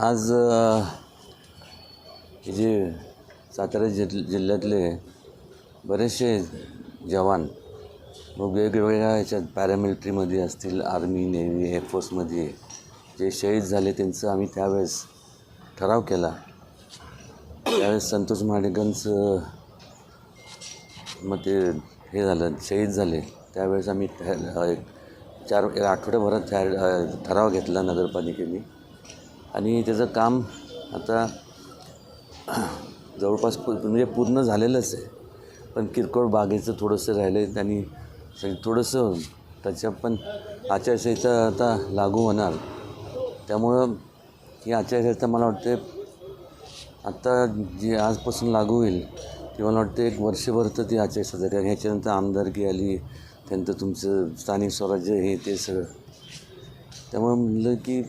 आज हे जे सातारा जिल् जिल्ह्यातले बरेचसे जवान मग वेगवेगळ्या ह्याच्यात पॅरामिलिटरीमध्ये असतील आर्मी नेव्ही एअरफोर्समध्ये जे शहीद झाले त्यांचं आम्ही त्यावेळेस ठराव केला. त्यावेळेस संतोष महाडिकांचं मग ते हे झालं शहीद झाले. त्यावेळेस आम्ही त्या- चार आठवड्याभरात त्या ठराव घेतला नगरपालिकेने. आणि त्याचं काम आता जवळपास पू म्हणजे पूर्ण झालेलंच आहे. पण किरकोळ बागेचं थोडंसं राहिलं आहे त्यांनी थोडंसं त्याच्या पण आचारसंहिता आता लागू होणार. त्यामुळं ही आचारसंहिता मला वाटते आत्ता जी आजपासून लागू होईल ती मला वाटते एक वर्षभर तर ती आचारसंहिता कारण ह्याच्यानंतर आमदारकी आली त्यानंतर तुमचं स्थानिक स्वराज्य हे ते सगळं. त्यामुळं म्हणलं की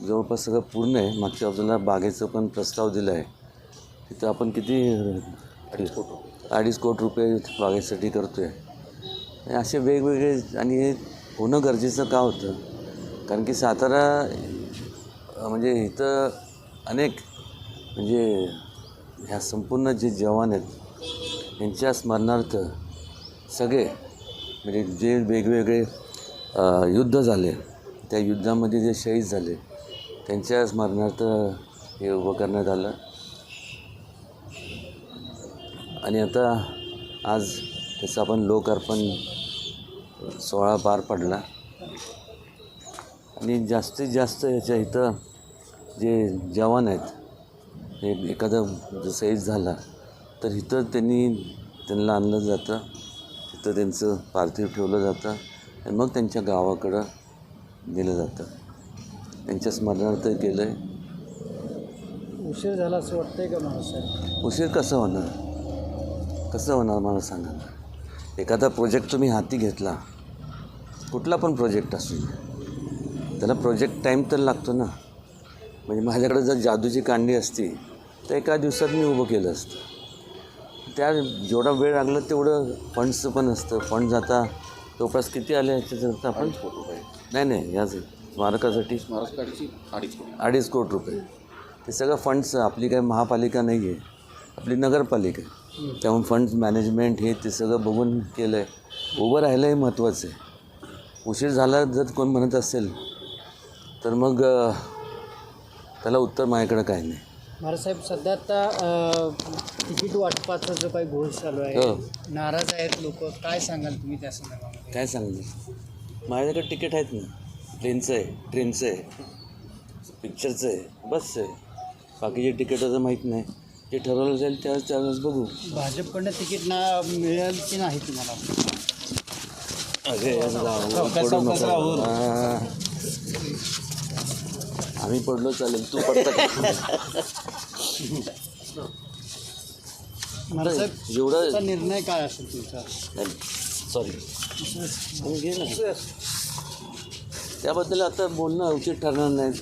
जवळपास सगळं पूर्ण आहे. मागच्या बाजूला बागेचं पण प्रस्ताव दिला आहे. तिथं आपण किती अडीच कोट अडीच कोटी रुपये बागेसाठी करतो आहे असे वेगवेगळे आणि हे होणं गरजेचं का होतं? कारण की सातारा म्हणजे इथं अनेक म्हणजे ह्या संपूर्ण जे जवान आहेत यांच्या स्मरणार्थ सगळे म्हणजे जे वेगवेगळे युद्ध झाले त्या युद्धामध्ये जे शहीद झाले त्यांच्या स्मरणार्थ हे उभं करण्यात आलं. आणि आता आज त्याचं आपण लोकार्पण सोहळा पार पडला. आणि जास्तीत जास्त याच्या इथं जे जवान आहेत हे एखादा शहीद झाला तर इथं त्यांनी त्यांना आणलं जातं. तिथं त्यांचं पार्थिव ठेवलं जातं. आणि मग त्यांच्या गावाकडं दिलं जातं. त्यांच्या स्मरणार्थ केलं आहे उशीर झाला असं वाटतंय का मला साहेब उशीर कसं होणार? कसं होणार मला सांगा. एखादा प्रोजेक्ट तुम्ही हाती घेतला कुठला पण प्रोजेक्ट असू त्याला प्रोजेक्ट टाईम तर लागतो ना. म्हणजे माझ्याकडे जर जादूची कांडी असती तर एका दिवसात मी उभं केलं असतं. त्या जेवढा वेळ लागला तेवढं फंड्सचं पण असतं. फंड्स आता जवळपास किती आले ह्याच्यात आपण नाही नाही याच स्मारकासाठी? महाराष्ट्राची अडीच कोटी. अडीच कोटी रुपये. ते सगळं फंड्स आपली काही महापालिका नाही आहे आपली नगरपालिका आहे. त्यामुळे फंड्स मॅनेजमेंट हे ते सगळं बघून केलं आहे उभं राहिलं हे महत्त्वाचं आहे. उशीर झाला जर कोण म्हणत असेल तर मग त्याला उत्तर माझ्याकडं काय नाही. महाराज साहेब सध्या आता तिकीट वाटपाचा जो काही घोष चालू हो. आहे नाराज आहेत लोक. काय सांगाल तुम्ही त्या संदर्भामध्ये? काय सांगणार माझ्याकडे तिकीट आहेत ना. प्लेनचं आहे ट्रेनचं आहे. पिक्चरचं आहे बसचं आहे. बाकीचे तिकीटाचं माहीत नाही. जे ठरवलं जाईल त्यावेळेस त्यावेळेस बघू. भाजपकडनं तिकीट ना मिळेल की नाही तुम्हाला? अरे पडू नको. हा. आम्ही पडलो चालेल. तू पडता जेवढं निर्णय काय असेल तुमचा? सॉरी घे ना. त्याबद्दल आता बोलणं उचित ठरणार नाही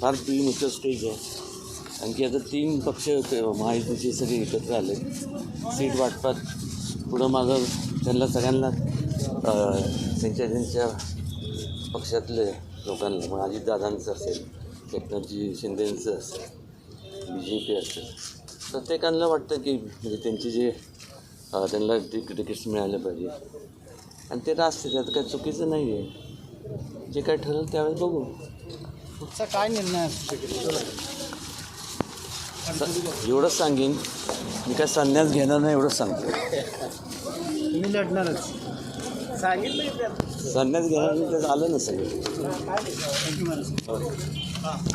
फार प्री मुख्य स्टेज आहे. कारण की आता तीन पक्ष महायुतीचे सगळे एकत्र आले. सीट वाटपात पुढं मागं त्यांना सगळ्यांना त्यांच्या त्यांच्या पक्षातले लोकांना मग अजितदादांचं असेल एकनाथजी शिंदेंचं असेल बी जे पी असेल. प्रत्येकांना वाटतं की म्हणजे त्यांचे जे त्यांना तिक तिकीट्स मिळाले पाहिजे. आणि ते रास्त त्यात काही चुकीचं नाही आहे जे काय ठरेल त्यावेळेस बघू. पुढचा काय निर्णय असू शकेल? एवढंच सांगेन. मी काय संन्यास घेणार नाही एवढंच सांगतो. तुम्ही लढणारच. सांगितलं संन्यास घेणार नाही तर आलं ना सगळं. थँक्यू महाराज.